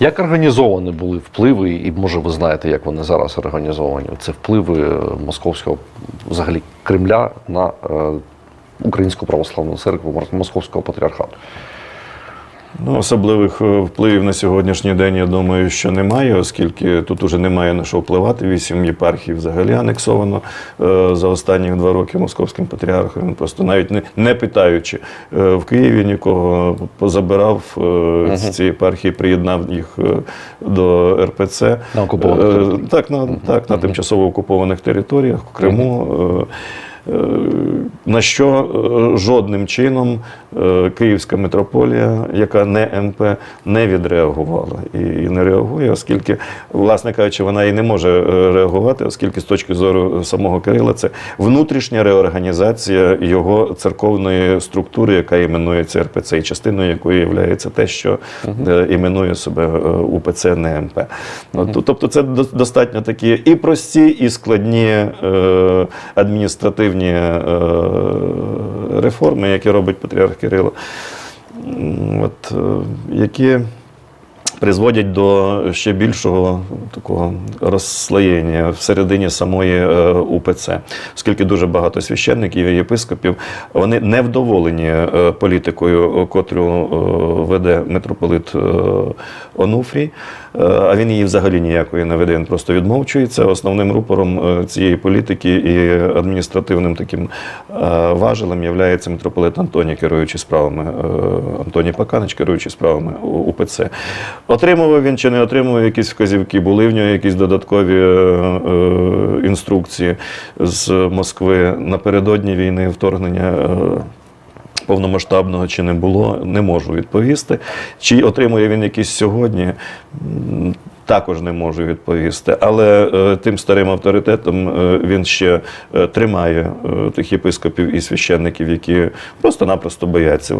Як організовані були впливи, і може ви знаєте, як вони зараз організовані? Це впливи е, московського взагалі Кремля на е, Українську православну церкву Мос- Московського патріархату? Ну, особливих е, впливів на сьогоднішній день, я думаю, що немає, оскільки тут уже немає на що впливати. Вісім єпархій взагалі анексовано е, за останні два роки московським патріархом. Просто навіть не, не питаючи е, в Києві нікого позабирав е, з цієї єпархії, приєднав їх до РПЦ. На окупованих. Так, на, так, на тимчасово окупованих територіях, в Криму. е, На що е, жодним чином е, Київська митрополія, яка не МП, не відреагувала і не реагує, оскільки, власне кажучи, вона і не може е, реагувати, оскільки з точки зору самого Кирила це внутрішня реорганізація його церковної структури, яка іменується РПЦ, і частиною якої є те, що іменує себе УПЦ не МП. Тобто це достатньо такі і прості, і складні адміністративні реформи, які робить патріарх Кирило, от, е, які призводять до ще більшого такого розслоєння всередині самої е, УПЦ, оскільки дуже багато священників і єпископів вони не вдоволені е, політикою, котру е, веде митрополит Онуфрій, а він її взагалі ніякої не веде. Він просто відмовчується. Основним рупором цієї політики і адміністративним таким важелем є митрополит Антоній, керуючий справами Антоній Паканич, керуючий справами УПЦ. Отримував він чи не отримував якісь вказівки, були в нього якісь додаткові е, е, інструкції з Москви напередодні війни вторгнення. е, Повномасштабного чи не було, не можу відповісти. Чи отримує він якісь сьогодні, також не можу відповісти. Але е, тим старим авторитетом е, він ще е, тримає е, тих єпископів і священників, які просто-напросто бояться.